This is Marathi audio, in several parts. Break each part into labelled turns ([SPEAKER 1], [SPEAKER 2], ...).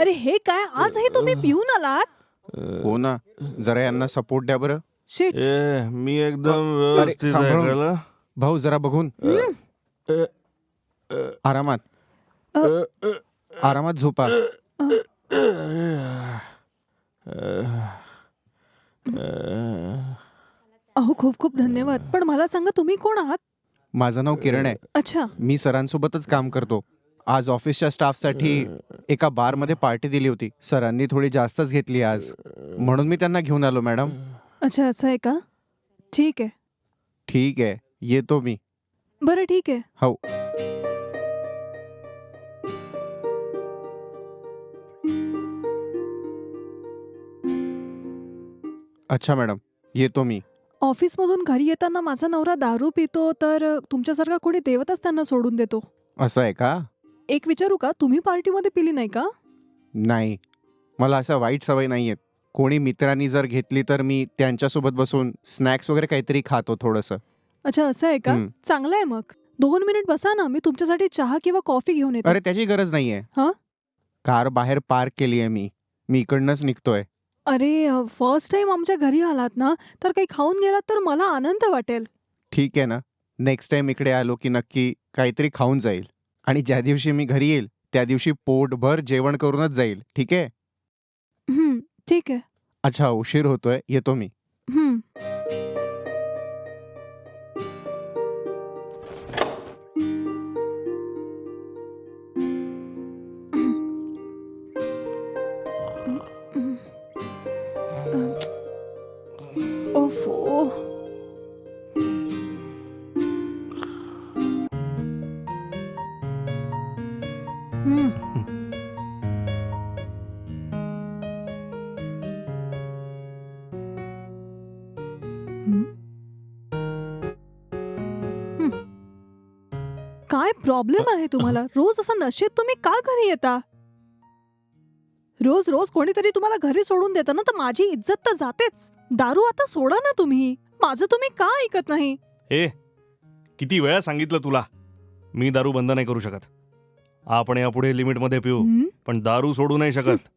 [SPEAKER 1] अरे हे काय? आजही तुम्ही पिऊन आलात?
[SPEAKER 2] हो ना. जरा यांना सपोर्ट द्या बरं.
[SPEAKER 1] शिट
[SPEAKER 3] ए मी एकदम
[SPEAKER 2] अरे,
[SPEAKER 3] व्यवस्थित आहे
[SPEAKER 2] सांभाळून.
[SPEAKER 3] कळलं?
[SPEAKER 2] भाऊ जरा बघून. आरामात. आरामात झोपा.
[SPEAKER 1] अहो खूप खूप धन्यवाद. पण मला सांगा तुम्ही कोण आहात?
[SPEAKER 2] माझं नाव किरण आहे.
[SPEAKER 1] अच्छा.
[SPEAKER 2] मी सरांसोबतच काम करतो. आज ऑफिसच्या स्टाफसाठी एका बारमध्ये पार्टी दिली होती. सरांनी थोडी जास्तच घेतली आज. म्हणून मी त्यांना घेऊन आलो मॅडम.
[SPEAKER 1] अच्छा असं आहे का? ठीक आहे.
[SPEAKER 2] ठीक आहे. येतो मी.
[SPEAKER 1] बरं ठीक आहे.
[SPEAKER 2] हो. अच्छा मॅडम. येतो मी.
[SPEAKER 1] ऑफिसमधून घरी येताना माझा नवरा दारू पितो तर तुमच्यासारखा कोणी देवतच त्यांना सोडून देतो.
[SPEAKER 2] असं आहे का?
[SPEAKER 1] एक विचारू का? तुम्ही पार्टीमध्ये पिली नाही का?
[SPEAKER 2] नाही. मला असं वाईट सवय नाही आहेत कोणी मित्रांनी जर घेतली तर मी त्यांच्यासोबत बसून स्नॅक्स वगैरे काहीतरी खातो थोडंसं.
[SPEAKER 1] अच्छा असं आहे का?
[SPEAKER 2] हं.
[SPEAKER 1] चांगलं आहे मग. दोन मिनिट बसा ना मी तुमच्यासाठी चहा किंवा कॉफी घेऊन येते.
[SPEAKER 2] अरे त्याची गरज नाहीये.
[SPEAKER 1] हं?
[SPEAKER 2] कार बाहेर पार्क केली आहे मी. मी इकडनंच निघतोय.
[SPEAKER 1] अरे फर्स्ट टाइम आमच्या घरी आलात ना? तर काही खाऊन गेलात तर मला आनंद वाटेल.
[SPEAKER 2] ठीक आहे ना. नेक्स्ट टाइम इकडे आलो की नक्की काहीतरी खाऊन जाईल. आणि ज्या दिवशी मी घरी येईल त्या दिवशी पोटभर जेवण करूनच जाईल. ठीक आहे?
[SPEAKER 1] ठीक आहे.
[SPEAKER 2] अच्छा उशीर होतोय. येतो मी.
[SPEAKER 1] हं. काय प्रॉब्लेम आहे तुम्हाला? रोज असं नशेत तुम्ही का घरी येता? रोज रोज कोणीतरी तुम्हाला घरी सोडून देतं ना तर माझी इज्जत तर जातेच. दारू आता सोडा ना तुम्ही. माझं तुम्ही का ऐकत नाही?
[SPEAKER 3] ए किती वेळा सांगितलं तुला? मी दारू बंद नाही करू शकत. आपण यापुढे लिमिटमध्ये पिऊ
[SPEAKER 1] हं?
[SPEAKER 3] पण दारू सोडू नाही शकत.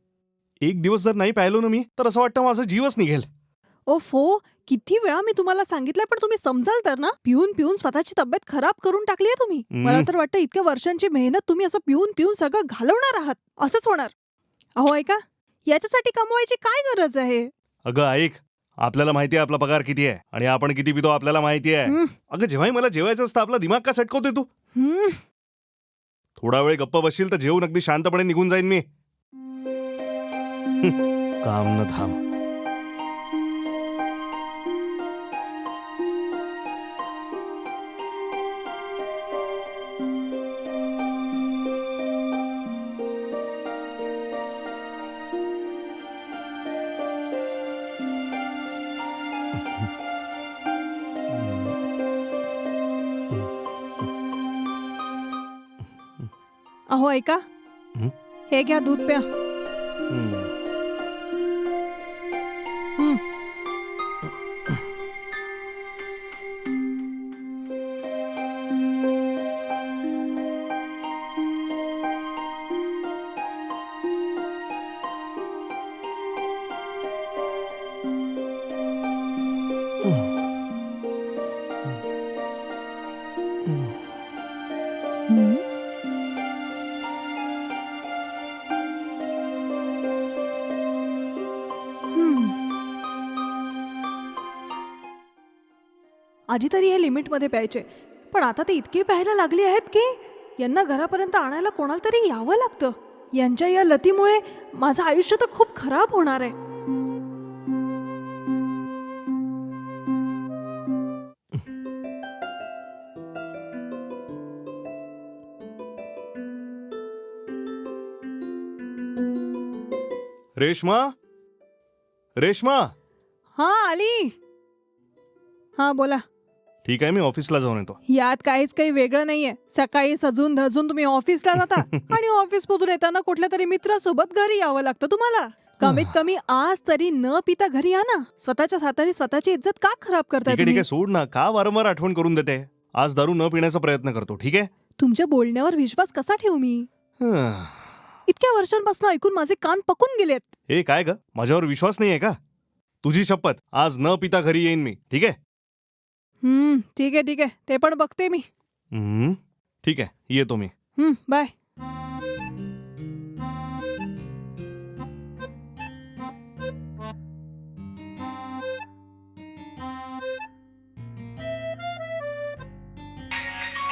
[SPEAKER 3] एक दिवस जर नाही प्यायलो ना मी तर असं वाटतं माझा जीवच निघेल.
[SPEAKER 1] ओफो किती वेळा मी तुम्हाला सांगितलंय पण तुम्ही समजाल तर ना? पिऊन पिऊन स्वतःची तब्येत खराब करून टाकली आहे तुम्ही. मला तर वाटतं इतक्या वर्षांची मेहनत तुम्ही असं पिऊन पिऊन सगळं घालवणार आहात. असंच होणार. अहो ऐका. याच्यासाठी कमवायची काय गरज आहे?
[SPEAKER 3] अगं ऐक. आपल्याला माहिती आहे आपला पगार किती आहे आणि आपण किती पितो आपल्याला माहिती आहे. अगं जेव्हाही मला जेवायचं असतं आपला दिमाग का सटकवते तू. थोडा वेळ गप्प बसशील तर जेवून अगदी शांतपणे निघून जाईन मी. हं, काम न थांब.
[SPEAKER 1] ऐका
[SPEAKER 3] हं?
[SPEAKER 1] हे घ्या दूध प्या आधी तरी हे लिमिटमध्ये प्यायचे. पण आता ते इतके प्यायला लागले आहेत की यांना घरापर्यंत आणायला कोणाला तरी यावं लागतं. यांच्या या लतीमुळे माझं आयुष्य तर खूप खराब होणार आहे.
[SPEAKER 3] रेश्मा? रेश्मा?
[SPEAKER 1] हा आली. हा बोला.
[SPEAKER 3] ठीक आहे मी ऑफिसला जाऊन येतो.
[SPEAKER 1] यात काहीच काही वेगळं नाहीये. सकाळी सजून धजून तुम्ही ऑफिसला जाता आणि ऑफिसमधून येताना कुठल्या तरी मित्रासोबत घरी यावं लागतं तुम्हाला. कमीत कमी आज तरी न पिता घरी या ना. स्वतःच्या हाताने स्वतःची इज्जत का खराब करताय
[SPEAKER 3] ठीक आहे ठीक
[SPEAKER 1] तुम्ही?
[SPEAKER 3] आहे सोड ना. का वारंवार आठवण करून देते? आज दारू न पिण्याचा प्रयत्न करतो ठीक आहे?
[SPEAKER 1] तुमच्या बोलण्यावर विश्वास कसा ठेवू मी?
[SPEAKER 3] हं.
[SPEAKER 1] इतक्या वर्षांपासून ऐकून माझे कान पकून गेलेत.
[SPEAKER 3] ए काय ग? माझ्यावर विश्वास नाहीये का? तुझी शपथ. आज न पिता घरी येईन मी ठीक आहे?
[SPEAKER 1] हम्म ठीक आहे ठीक आहे. ते पण बघते मी.
[SPEAKER 3] हम्म, ठीक आहे. येतो मी.
[SPEAKER 1] हम्म बाय.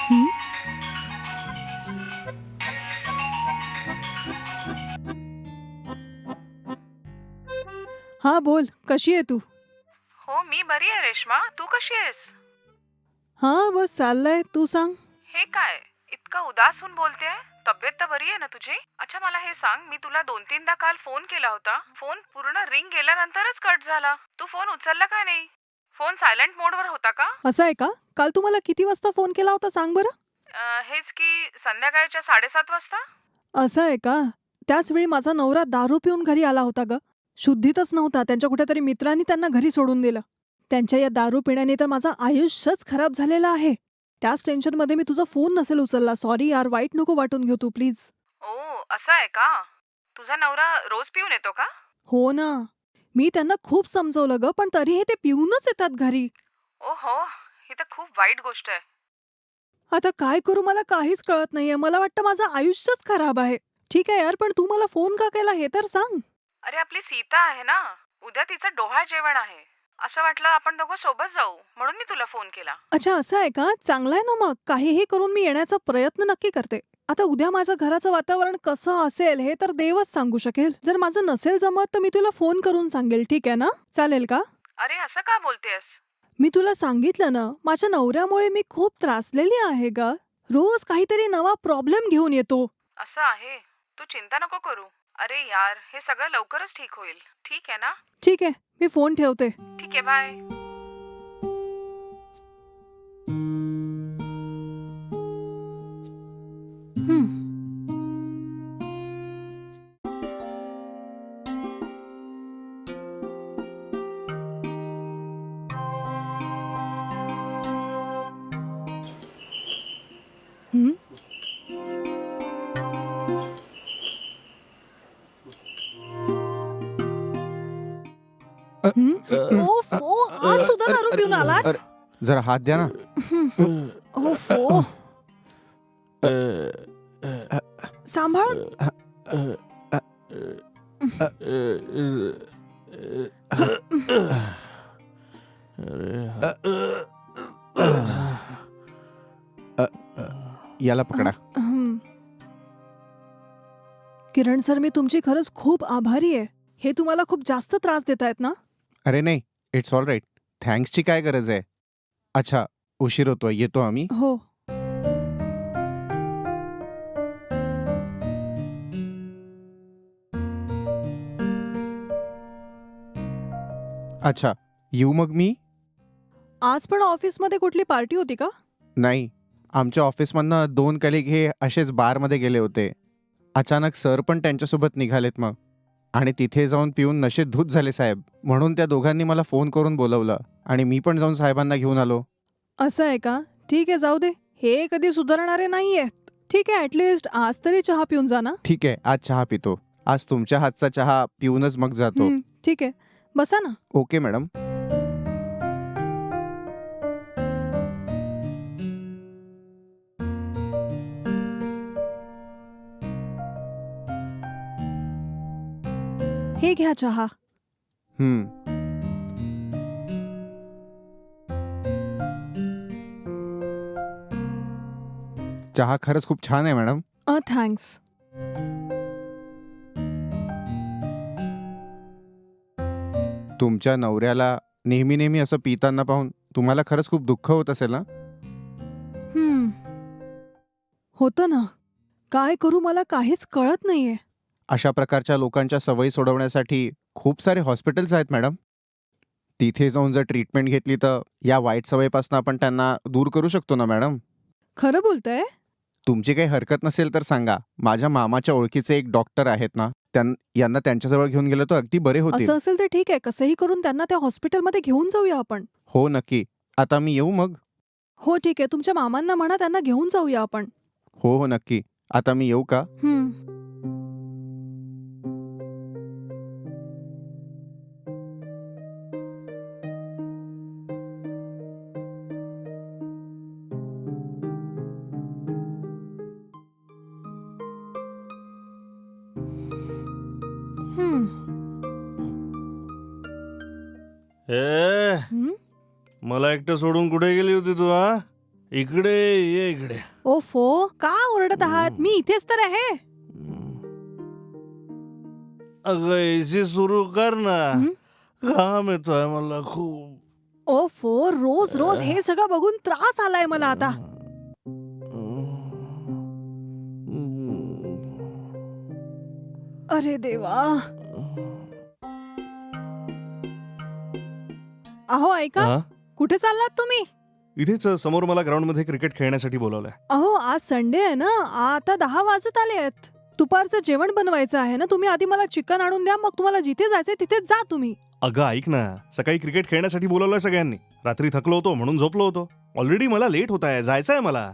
[SPEAKER 1] हम्म? हा बोल. कशी आहे तू?
[SPEAKER 4] हो मी बरी आहे रेश्मा. तू कशी आहेस?
[SPEAKER 1] हा बस चाललंय. तू सांग.
[SPEAKER 4] हे काय? इतकं उदास होऊन बोलतेय? तब्येत तर बरी आहे ना तुझी? अच्छा मला हे सांग. मी तुला दोन तीनदा काल फोन केला होता. फोन पूर्ण रिंग गेल्यानंतरच कट झाला. तू फोन उचलला का नाही? फोन सायलेंट मोडवर होता का?
[SPEAKER 1] असं आहे का? काल तुम्हाला किती वाजता फोन केला होता सांग बरं?
[SPEAKER 4] अं, हेच की संध्याकाळच्या साडेसात वाजता?
[SPEAKER 1] असं आहे का? त्याच वेळी माझा नवरा दारू पिऊन घरी आला होता ग. शुद्धीतच नव्हता. त्यांच्या कुठेतरी मित्रांनी त्यांना घरी सोडून दिलं. त्यांच्या या दारू पिण्याने तर माझं आयुष्यच खराब झालेलं आहे. त्याच टेन्शनमध्ये मी तुझा फोन नसेल उचलला. सॉरी यार वाईट नको वाटून घेऊ तू प्लीज
[SPEAKER 4] ओ असं आहे का? तुझा नवरा रोज पिऊन येतो का?
[SPEAKER 1] हो ना. मी त्यांना खूप समजवलं ग पण तरीही ते पिऊनच येतात घरी.
[SPEAKER 4] ओ हो ही तर खूप वाईट गोष्ट आहे.
[SPEAKER 1] आता काय करू मला काहीच कळत नाहीये. मला वाटतं माझं आयुष्यच खराब आहे. ठीक आहे यार पण तू मला फोन का केला हे तर सांग.
[SPEAKER 4] अरे आपली सीता आहे ना. उद्या तिचं डोहाळ जेवण आहे. असं वाटलं आपण दोघं सोबत जाऊ म्हणून मी तुला फोन केला.
[SPEAKER 1] अच्छा असं आहे का? चांगलं आहे ना मग. काहीही करून मी येण्याचा प्रयत्न नक्की करते. आता उद्या माझं घराचं वातावरण कसं असेल हे तर देवच सांगू शकेल. जर माझं नसेल जमत तर मी तुला फोन करून सांगेल. ठीक आहे ना? चालेल का?
[SPEAKER 4] अरे असं का बोलतेस
[SPEAKER 1] मी तुला सांगितलं ना माझ्या नवऱ्यामुळे मी खूप त्रासलेली आहे ग. रोज काहीतरी नवा प्रॉब्लेम घेऊन येतो.
[SPEAKER 4] असं आहे? तू चिंता नको करू. अरे यार हे सगळं लवकरच ठीक होईल. ठीक आहे ना?
[SPEAKER 1] ठीक आहे मी फोन ठेवते.
[SPEAKER 4] ठीक आहे बाय.
[SPEAKER 1] ओफ, आज सुद्धा दारू पिऊन आलात
[SPEAKER 2] जरा हात द्या ना
[SPEAKER 1] ओफ. सांभाळ
[SPEAKER 2] याला पकडा
[SPEAKER 1] हं. किरण सर मी तुमची खरंच खूप आभारी आहे हे तुम्हाला खूप जास्त त्रास देत आहेत ना
[SPEAKER 2] अरे नाही इट्स ऑल राईट थँक्सची काय गरज आहे? अच्छा उशीर होतोय येतो आम्ही.
[SPEAKER 1] हो.
[SPEAKER 2] अच्छा येऊ मग मी?
[SPEAKER 1] आज पण ऑफिसमध्ये कुठली पार्टी होती का?
[SPEAKER 2] नाही आमच्या ऑफिसमधनं दोन कलिग हे असेच बारमध्ये गेले होते. अचानक सर पण त्यांच्यासोबत निघालेत मग. आणि तिथे जाऊन पिऊन नशेत धूत झाले साहेब. म्हणून त्या दोघांनी मला फोन करून बोलवलं आणि मी पण जाऊन साहेबांना घेऊन आलो.
[SPEAKER 1] असं आहे का? ठीक आहे जाऊ दे. हे कधी सुधारणारे नाहीयेत. ठीक आहे ऍटलिस्ट आज तरी चहा पिऊन जा ना.
[SPEAKER 2] ठीक आहे आज चहा पितो. आज तुमच्या हातचा चहा पिऊनच मग जातो.
[SPEAKER 1] हं, ठीक आहे. बसा ना.
[SPEAKER 2] Okay madam.
[SPEAKER 1] हे घ्या चहा.
[SPEAKER 2] हम्म. चहा खरंच खूप छान आहे मॅडम.
[SPEAKER 1] अ थँक्स.
[SPEAKER 2] तुमच्या नवऱ्याला नेहमी नेहमी असं पिताना पाहून तुम्हाला खरंच खूप दुःख होत असेल ना?
[SPEAKER 1] हं. होतं ना. काय करू मला काहीच कळत नाहीये.
[SPEAKER 2] अशा प्रकारच्या लोकांच्या सवयी सोडवण्यासाठी खूप सारे हॉस्पिटल्स आहेत मॅडम. तिथे जाऊन जर ट्रीटमेंट घेतली तर या वाईट सवयीपासून आपण त्यांना दूर करू शकतो ना मॅडम?
[SPEAKER 1] खरं बोलताय?
[SPEAKER 2] तुमची काही हरकत नसेल तर सांगा. माझ्या मामाच्या ओळखीचे एक डॉक्टर आहेत ना त्यां यांना त्यांच्याजवळ घेऊन गेलं तर अगदी बरे होतील.
[SPEAKER 1] असं असेल तर ठीक आहे. कसंही करून त्यांना त्या हॉस्पिटलमध्ये घेऊन जाऊया आपण.
[SPEAKER 2] हो नक्की. आता मी येऊ मग?
[SPEAKER 1] हो ठीक आहे. तुमच्या मामांना म्हणा त्यांना घेऊन जाऊया आपण.
[SPEAKER 2] हो हो नक्की. आता मी येऊ का?
[SPEAKER 1] हं.
[SPEAKER 3] एकटं सोडून कुठे गेली होती तू हा? इकडे ये इकडे.
[SPEAKER 1] ओ फो का ओरडत आहात? मी इथेच तर आहे.
[SPEAKER 3] अगं एसी सुरू कर ना.
[SPEAKER 1] हं?
[SPEAKER 3] घाम येतोय मला खूप.
[SPEAKER 1] ओ फो रोज रोज हे सगळं बघून त्रास आलाय मला आता. अरे देवा. अहो ऐका.
[SPEAKER 3] हा?
[SPEAKER 1] कुठे चाललात तुम्ही?
[SPEAKER 3] इथेच समोर मला ग्राउंडमध्ये क्रिकेट खेळण्यासाठी बोलावलंय.
[SPEAKER 1] अहो आज संडे आहे ना? आता दहा वाजत आले आहेत दुपारचं जेवण बनवायचं आहे ना? तुम्ही आधी मला चिकन आणून द्या मग तुम्हाला जिथे जायचंय तिथे जा तुम्ही.
[SPEAKER 3] अगं ऐक ना. सकाळी क्रिकेट खेळण्यासाठी बोलावलंय सगळ्यांनी. रात्री थकलो होतो म्हणून झोपलो होतो. ऑलरेडी मला लेट होत आहे. जायचंय मला.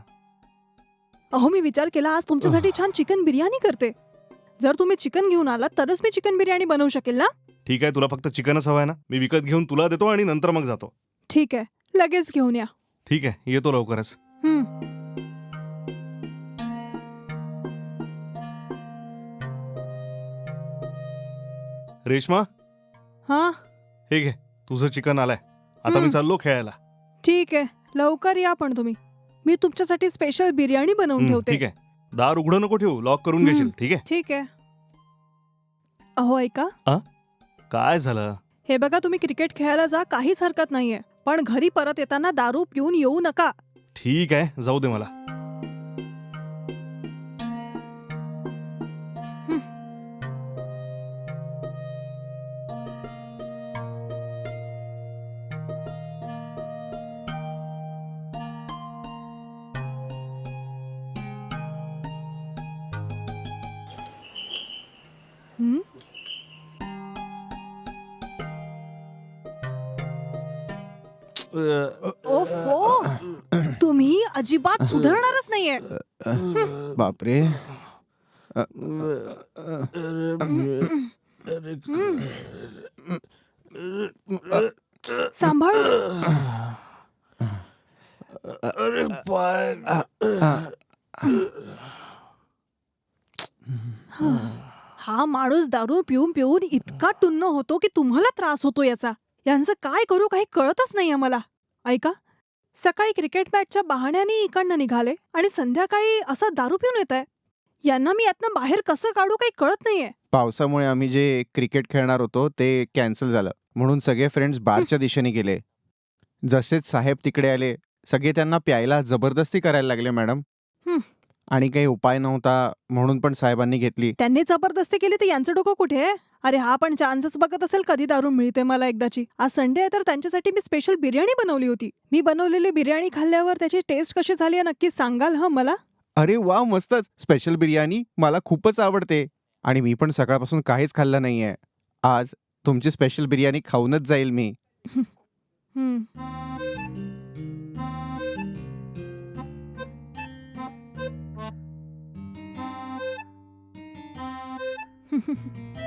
[SPEAKER 1] अहो मी विचार केला आज तुमच्यासाठी छान चिकन बिर्याणी करते. जर तुम्ही चिकन घेऊन आलात तरच मी चिकन बिर्याणी बनवू शकेल ना?
[SPEAKER 3] ठीक आहे तुला फक्त चिकनच हवंय ना. मी विकत घेऊन तुला देतो आणि नंतर मग जातो.
[SPEAKER 1] ठीक आहे. लगेच घेऊन या.
[SPEAKER 3] ठीक आहे. येतो लवकरच.
[SPEAKER 1] हं.
[SPEAKER 3] रेश्मा?
[SPEAKER 1] हा?
[SPEAKER 3] हे घे. तुझं चिकन आलंय. आता मी. चाललो खेळायला.
[SPEAKER 1] ठीक आहे. लवकर या पण तुम्ही. मी तुमच्यासाठी स्पेशल बिर्याणी बनवून
[SPEAKER 3] हं,
[SPEAKER 1] ठेवते.
[SPEAKER 3] ठीक आहे. दार उघडं नको ठेवू. लॉक करून
[SPEAKER 1] हं.
[SPEAKER 3] घेशील. ठीक आहे?
[SPEAKER 1] ठीक आहे. अहो ऐका.
[SPEAKER 3] काय झालं?
[SPEAKER 1] हे बघा तुम्ही क्रिकेट खेळायला जा. काहीच हरकत नाहीये. पण घरी परत येताना दारू पिऊन येऊ नका.
[SPEAKER 3] ठीक आहे जाऊ दे मला.
[SPEAKER 1] हं? ओफो तुम्ही अजिबात सुधारणारच नाहीये.
[SPEAKER 2] बापरे.
[SPEAKER 1] सांभाळ.
[SPEAKER 3] अरे पाय
[SPEAKER 1] हा माणूस दारू पिऊन पिऊन इतका टुन्न होतो की तुम्हाला त्रास होतो याचा. यांचं काय करू काही कळतच नाहीये मला. ऐका सकाळी क्रिकेट मॅचच्या बहाण्याने इकडनं निघाले आणि संध्याकाळी असं दारू पिऊन येत आहे यांना मी यातनं बाहेर कसं काढू काही कळत नाहीये.
[SPEAKER 2] पावसामुळे आम्ही जे क्रिकेट खेळणार होतो ते कॅन्सल झालं. म्हणून सगळे फ्रेंड्स बारच्या दिशेने गेले. जसेच साहेब तिकडे आले सगळे त्यांना प्यायला जबरदस्ती करायला लागले मॅडम. आणि काही उपाय नव्हता म्हणून पण साहेबांनी घेतली.
[SPEAKER 1] त्यांनी जबरदस्ती केली तर यांचं डोकं कुठे? आहे अरे हा पण चान्सच बघत असेल कधी दारू मिळते मला एकदाची. आज संडे आहे तर त्यांच्यासाठी मी स्पेशल बिर्याणी बनवली होती. मी बनवलेली बिर्याणी खाल्ल्यावर त्याची टेस्ट कशी झाली नक्की सांगाल हं मला?
[SPEAKER 2] अरे वा मस्तच. स्पेशल बिर्याणी मला खूपच आवडते. आणि मी पण सकाळपासून काहीच खाल्लं नाहीये. आज तुमची स्पेशल बिर्याणी खाऊनच जाईल मी.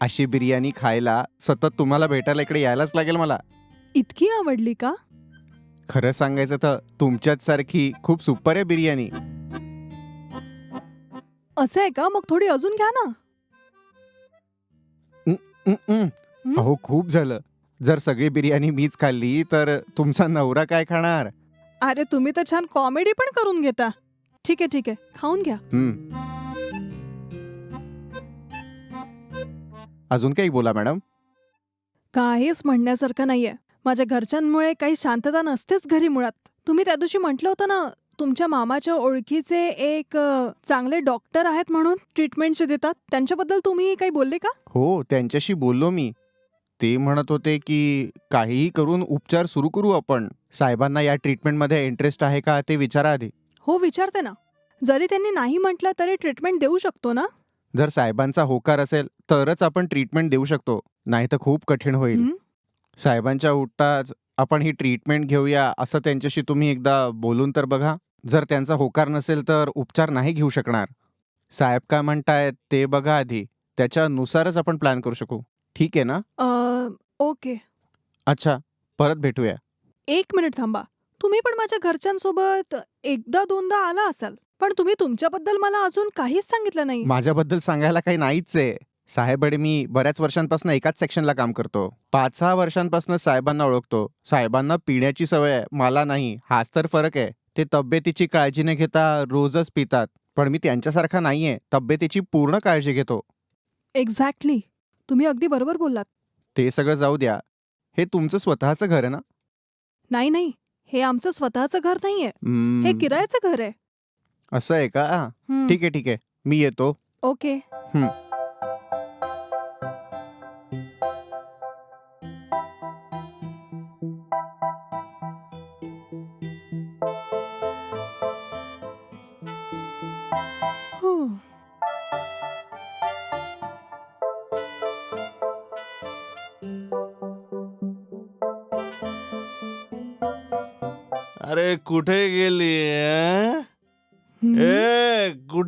[SPEAKER 2] अशी बिर्याणी खायला सतत तुम्हाला भेटायला इकडे यायलाच लागेल मला.
[SPEAKER 1] इतकी आवडली का?
[SPEAKER 2] खरं सांगायचं तर तुमच्याच सारखी खूप सुपर आहे बिर्याणी.
[SPEAKER 1] असं आहे का? मग थोडी अजून घ्या ना.
[SPEAKER 2] अहो खूप झालं. जर सगळी बिर्याणी मीच खाल्ली तर तुमचा नवरा काय खाणार?
[SPEAKER 1] अरे तुम्ही तर छान कॉमेडी पण करून घेता. ठीक आहे ठीक आहे. खाऊन घ्या.
[SPEAKER 2] हम्म. अजून काही बोला मॅडम.
[SPEAKER 1] काहीच म्हणण्यासारखं नाहीये. माझ्या घरच्यांमुळे काही शांतता नसतेच घरी मुळात. तुम्ही त्या दिवशी म्हटलं होतं ना तुमच्या मामाच्या ओळखीचे एक अ, चांगले डॉक्टर आहेत म्हणून ट्रीटमेंटचे देतात. त्यांच्याबद्दल तुम्ही काही बोलले का?
[SPEAKER 2] हो त्यांच्याशी बोललो मी. ते म्हणत होते की काहीही करून उपचार सुरू करू आपण. साहेबांना या ट्रीटमेंटमध्ये इंटरेस्ट आहे का ते विचारा आधी.
[SPEAKER 1] हो विचारते ना. जरी त्यांनी नाही म्हटलं तरी ट्रीटमेंट देऊ शकतो ना?
[SPEAKER 2] जर साहेबांचा होकार असेल तरच आपण ट्रीटमेंट देऊ शकतो. नाही तर खूप कठीण होईल.
[SPEAKER 1] हं?
[SPEAKER 2] साहेबांच्या उठताच आपण ही ट्रीटमेंट घेऊया असं त्यांच्याशी तुम्ही एकदा बोलून तर बघा. जर त्यांचा होकार नसेल तर उपचार नाही घेऊ शकणार. साहेब काय म्हणतायत ते बघा आधी. त्याच्यानुसारच आपण प्लॅन करू शकू. ठीक आहे ना?
[SPEAKER 1] Uh, okay.
[SPEAKER 2] अच्छा परत भेटूया.
[SPEAKER 1] एक मिनिट थांबा. तुम्ही पण माझ्या घरच्यांसोबत एकदा दोनदा आला असाल. पण तुम्ही तुमच्याबद्दल मला अजून काहीच सांगितलं नाही.
[SPEAKER 2] माझ्याबद्दल सांगायला काही नाहीच आहे. साहेब आणि मी बऱ्याच वर्षांपासून एकाच सेक्शनला काम करतो. पाच सहा वर्षांपासून साहेबांना ओळखतो. साहेबांना पिण्याची सवय आहे. मला नाही. हाच तर फरक आहे. ते तब्येतीची काळजी न घेता रोजच पितात. पण मी त्यांच्यासारखा नाहीये. तब्येतीची पूर्ण काळजी घेतो.
[SPEAKER 1] एक्झॅक्टली तुम्ही अगदी बरोबर बोललात.
[SPEAKER 2] ते सगळं जाऊ द्या. हे तुमचं स्वतःचं घर आहे ना?
[SPEAKER 1] नाही नाही. हे आमचं स्वतःचं घर नाहीये.
[SPEAKER 2] हम्म,
[SPEAKER 1] हे किरायाचं घर आहे.
[SPEAKER 2] असं आहे का?
[SPEAKER 1] हं,
[SPEAKER 2] ठीक आहे ठीक आहे मी येतो
[SPEAKER 1] ओके। हो.
[SPEAKER 3] अरे कुठे गेली अं?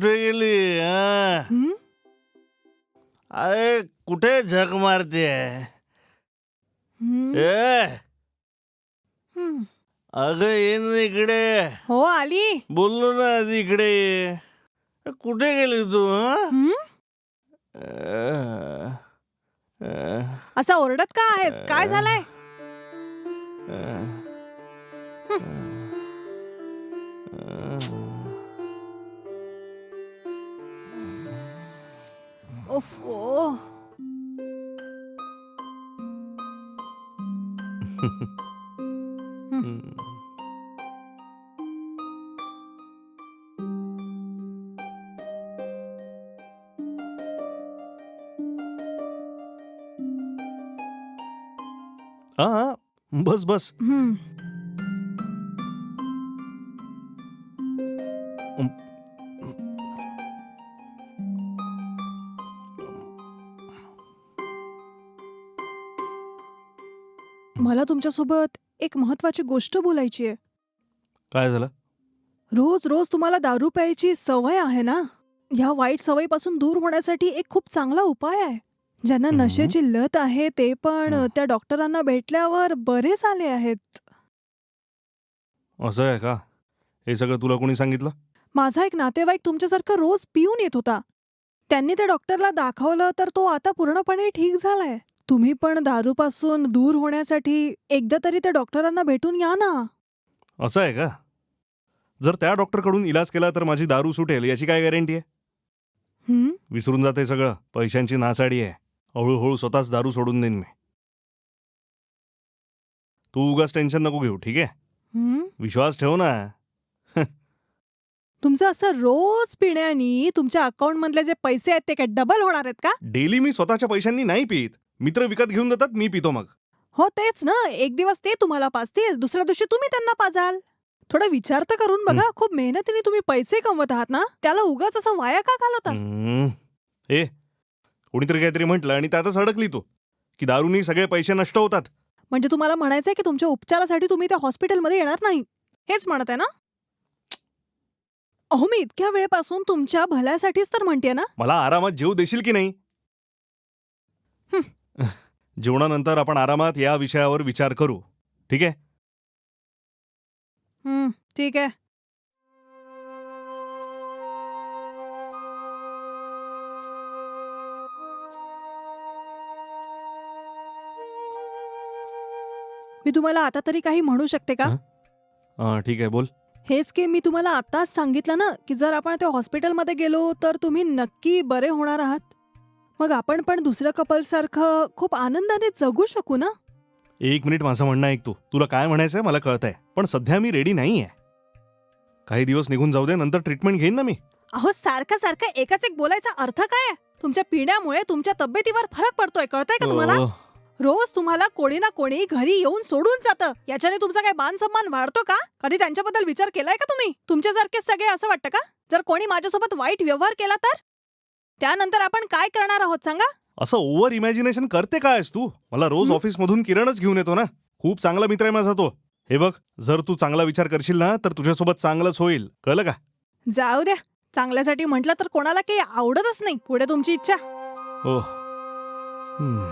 [SPEAKER 3] कुठे गेली?
[SPEAKER 1] हं,
[SPEAKER 3] अरे कुठे झक मारते
[SPEAKER 1] हं,
[SPEAKER 3] ए
[SPEAKER 1] हं.
[SPEAKER 3] अगं ये ना इकडे
[SPEAKER 1] हो आली
[SPEAKER 3] बोललो ना आधी इकडे ये. कुठे गेली तू हं?
[SPEAKER 1] हं?
[SPEAKER 3] अं, अं,
[SPEAKER 1] असा ओरडत का आहेस काय झालंय.
[SPEAKER 3] अं. हा हा. बस बस
[SPEAKER 1] हं. मला तुमच्यासोबत एक महत्वाची गोष्ट बोलायची आहे.
[SPEAKER 3] काय झालं?
[SPEAKER 1] रोज रोज तुम्हाला दारू प्यायची सवय आहे ना? ह्या वाईट सवयीपासून दूर होण्यासाठी एक खूप चांगला उपाय आहे. ज्यांना
[SPEAKER 3] हम्म.
[SPEAKER 1] नशेची लत आहे ते पण
[SPEAKER 3] हम्म.
[SPEAKER 1] त्या डॉक्टरांना भेटल्यावर बरे झाले आहेत.
[SPEAKER 3] असं आहे का? हे सगळं तुला कोणी सांगितलं?
[SPEAKER 1] माझा एक नातेवाईक तुमच्यासारखं रोज पिऊन येत होता. त्यांनी त्या डॉक्टरला दाखवलं तर तो आता पूर्णपणे ठीक झालाय. तुम्ही पण दारूपासून दूर होण्यासाठी एकदा तरी त्या डॉक्टरांना भेटून या ना.
[SPEAKER 3] असं आहे का? जर त्या डॉक्टरकडून इलाज केला तर माझी दारू सुटेल याची काय गॅरंटी आहे?
[SPEAKER 1] हं?
[SPEAKER 3] विसरून जाते सगळं पैशांची नासाडी आहे. हळूहळू स्वतःच दारू सोडून देईन मी. तू उगाच टेन्शन नको घेऊ ठीक आहे?
[SPEAKER 1] हं?
[SPEAKER 3] विश्वास ठेव ना.
[SPEAKER 1] तुमचं असं रोज पिण्यानी तुमच्या अकाउंट मधले जे पैसे आहेत ते काय डबल होणार आहेत का?
[SPEAKER 3] डेली मी स्वतःच्या पैशांनी नाही पित. मित्र विकत घेऊन देतात मी पितो मग.
[SPEAKER 1] हो तेच ना. एक दिवस ते तुम्हाला पाजतील दुसऱ्या दिवशी तुम्ही त्यांना पाजाल. थोडा विचार तर करून बघा. खूप मेहनतीने तुम्ही पैसे कमवत आहात ना त्याला उगाच असं वाया का घालवता?
[SPEAKER 3] हम्म. ए कोणीतरी काहीतरी म्हटलं आणि त्यातच अडकली तू की दारूनी सगळे पैसे नष्ट होतात.
[SPEAKER 1] म्हणजे तुम्हाला म्हणायचंय की तुमच्या उपचारासाठी तुम्ही त्या हॉस्पिटलमध्ये येणार नाही. हेच म्हणत आहे ना? अहो मी इतक्या वेळेपासून तुमच्या भल्यासाठीच तर म्हणते ना.
[SPEAKER 3] मला आरामात जेव देशील की नाही? जेवणानंतर आपण आरामात या विषयावर विचार करू. ठीक आहे?
[SPEAKER 1] हं, ठीक आहे. मी तुम्हाला आता तरी काही म्हणू शकते का?
[SPEAKER 3] हं? हा, ठीक आहे बोल.
[SPEAKER 1] हेच की मी तुम्हाला आताच सांगितलं ना की जर आपण त्या हॉस्पिटलमध्ये गेलो तर तुम्ही नक्की बरे होणार आहात. मग आपण पण दुसऱ्या कपल सारखं खूप आनंदाने जगू शकू ना?
[SPEAKER 3] एक मिनिट माझं म्हणणं ऐक तू. तुला काय म्हणायचंय मला कळतंय. पण सध्या मी रेडी नाहीये. काही दिवस निघून जाऊ दे नंतर ट्रीटमेंट घेईन ना मी.
[SPEAKER 1] अहो सारखं सारखं एकाच एक बोलायचा अर्थ काय आहे? तुमच्या पिण्यामुळे तुमच्या तब्येतीवर फरक पडतोय कळतंय का तुम्हाला? रोज तुम्हाला कोणी ना कोणी घरी येऊन सोडून जातं. याच्याने तुमचा काय मान सन्मान वाढतो का? कधी त्यांच्याबद्दल विचार केलाय का तुम्ही? तुमच्यासारखे सगळे असं वाटतं का? जर कोणी माझ्यासोबत वाईट व्यवहार केला तर? त्यानंतर आपण काय करणार आहोत सांगा?
[SPEAKER 3] असं ओव्हर इमॅजिनेशन करते काय आहेस तू? मला रोज
[SPEAKER 1] हं?
[SPEAKER 3] ऑफिस मधून किरणच घेऊन येतो ना. खूप चांगला मित्र आहे माझा तो. हे बघ जर तू चांगला विचार करशील ना तर तुझ्यासोबत चांगलंच होईल. कळलं का?
[SPEAKER 1] जाऊ द्या. चांगल्यासाठी म्हटलं तर कोणाला काही आवडतच नाही. पुढे तुमची इच्छा.
[SPEAKER 3] हो. हम्म.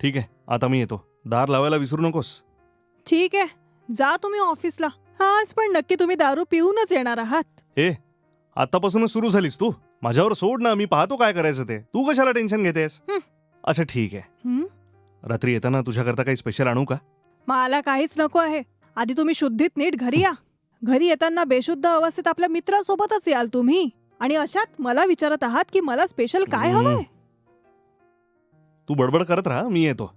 [SPEAKER 3] ठीक आहे. आता मी येतो. दार लावायला विसरू नकोस.
[SPEAKER 1] ठीक आहे. जा तुम्ही ऑफिसला. आज पण नक्की तुम्ही दारू पिऊनच येणार आहात.
[SPEAKER 3] आतापासूनच सुरू झालीस तू? माझ्यावर सोड ना मी पाहतो काय करायचं ते. तू कशाला टेन्शन घेतेस?
[SPEAKER 1] हं.
[SPEAKER 3] अच्छा ठीक आहे.
[SPEAKER 1] हं?
[SPEAKER 3] रात्री येताना तुझ्याकरता काही स्पेशल आणू का?
[SPEAKER 1] मला काहीच नको आहे. आधी तुम्ही शुद्धीत नीट घरी या. घरी येताना बेशुद्ध अवस्थेत आपल्या मित्रासोबतच याल तुम्ही. आणि अशात मला विचारत आहात की मला स्पेशल काय
[SPEAKER 3] हं.
[SPEAKER 1] हवंय?
[SPEAKER 3] तू बडबड करत राहा मी येतो.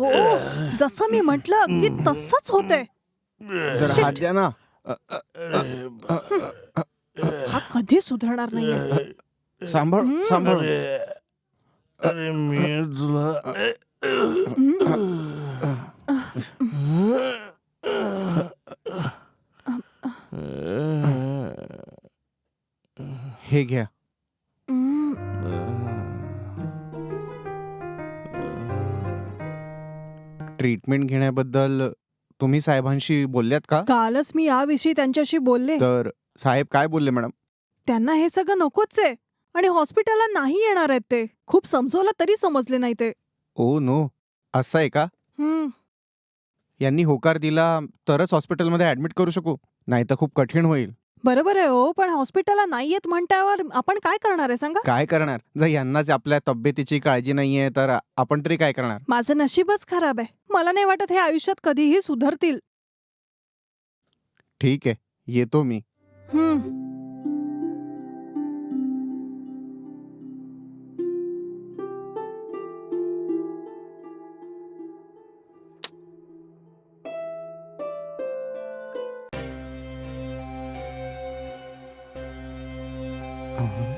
[SPEAKER 1] ओफो, जसं मी म्हंटल अगदी तसंच होतंय.
[SPEAKER 2] जरा
[SPEAKER 1] Shit.
[SPEAKER 2] हात द्या ना. अ, अ,
[SPEAKER 1] हा कधी सुधारणार नाहीये.
[SPEAKER 2] सांभाळ
[SPEAKER 1] हं.
[SPEAKER 2] सांभाळ.
[SPEAKER 3] अरे मी तुला
[SPEAKER 2] हे घ्या. ट्रीटमेंट घेण्याबद्दल तुम्ही साहेबांशी बोलल्यात का?
[SPEAKER 1] कालच मी याविषयी त्यांच्याशी बोलले.
[SPEAKER 2] तर साहेब काय बोलले मॅडम?
[SPEAKER 1] त्यांना हे सगळं नकोच आहे. आणि हॉस्पिटलला नाही येणार आहेत ते. खूप समजवलं तरी समजले नाही ते.
[SPEAKER 2] Oh no. असं आहे का?
[SPEAKER 1] हं.
[SPEAKER 2] यांनी होकार दिला तरच हॉस्पिटलमध्ये ऍडमिट करू शकू. नाही तर खूप कठीण होईल.
[SPEAKER 1] बरोबर आहे हो पण हॉस्पिटलला नाही येत म्हणल्यावर आपण काय करणार आहे सांगा?
[SPEAKER 2] काय करणार? जर यांनाच आपल्या तब्येतीची काळजी नाहीये तर आपण तरी काय करणार?
[SPEAKER 1] माझं नशीबच खराब आहे. मला नाही वाटत हे आयुष्यात कधीही सुधारतील.
[SPEAKER 2] ठीक आहे येतो मी.
[SPEAKER 1] हं.
[SPEAKER 2] हं?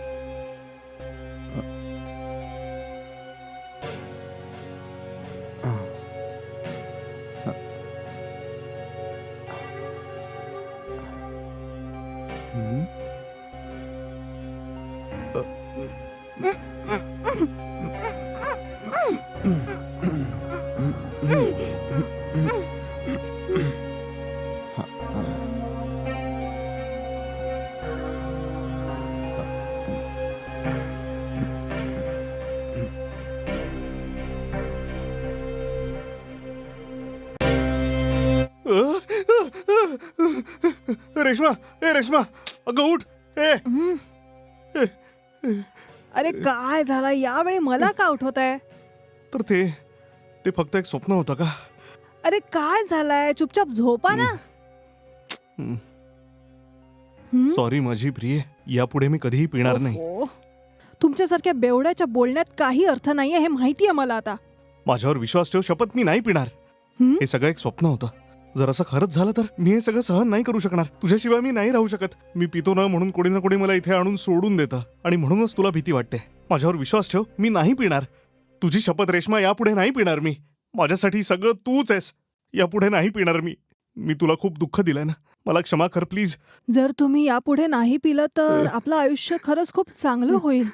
[SPEAKER 3] रेश्मा ए रेश्मा अगं उठ ए.
[SPEAKER 1] हं. अरे काय झालं? यावेळी मला का उठवत आहे
[SPEAKER 3] तर ते ते फक्त एक स्वप्न होतं का?
[SPEAKER 1] अरे काय झालंय? चुपचाप झोपा ना.
[SPEAKER 3] हं.
[SPEAKER 1] हं?
[SPEAKER 3] सॉरी माझी प्रिय यापुढे मी कधीही पिणार नाही.
[SPEAKER 1] ओहो. तुमच्यासारख्या बेवड्याच्या बोलण्यात काही अर्थ नाहीये हे माहितीये मला आता.
[SPEAKER 3] माझ्यावर विश्वास ठेव शपथ मी नाही पिणार.
[SPEAKER 1] हं?
[SPEAKER 3] हे सगळं एक स्वप्न होतं. जर असं खरंच झालं तर? मी हे सगळं सहन नाही करू शकणार. तुझ्याशिवाय मी नाही राहू शकत. मी पितो ना म्हणून कोणी ना कोणी मला इथे आणून सोडून देतं. आणि म्हणूनच तुला भीती वाटते. माझ्यावर विश्वास ठेव मी नाही पिणार. तुझी शपथ रेश्मा यापुढे नाही पिणार मी. माझ्यासाठी सगळं तूच आहेस. यापुढे नाही पिणार मी. मी तुला खूप दुःख दिलंय ना. मला क्षमा कर प्लीज.
[SPEAKER 1] जर तुम्ही यापुढे नाही पिलं तर आपलं आयुष्य खरंच खूप चांगलं होईल.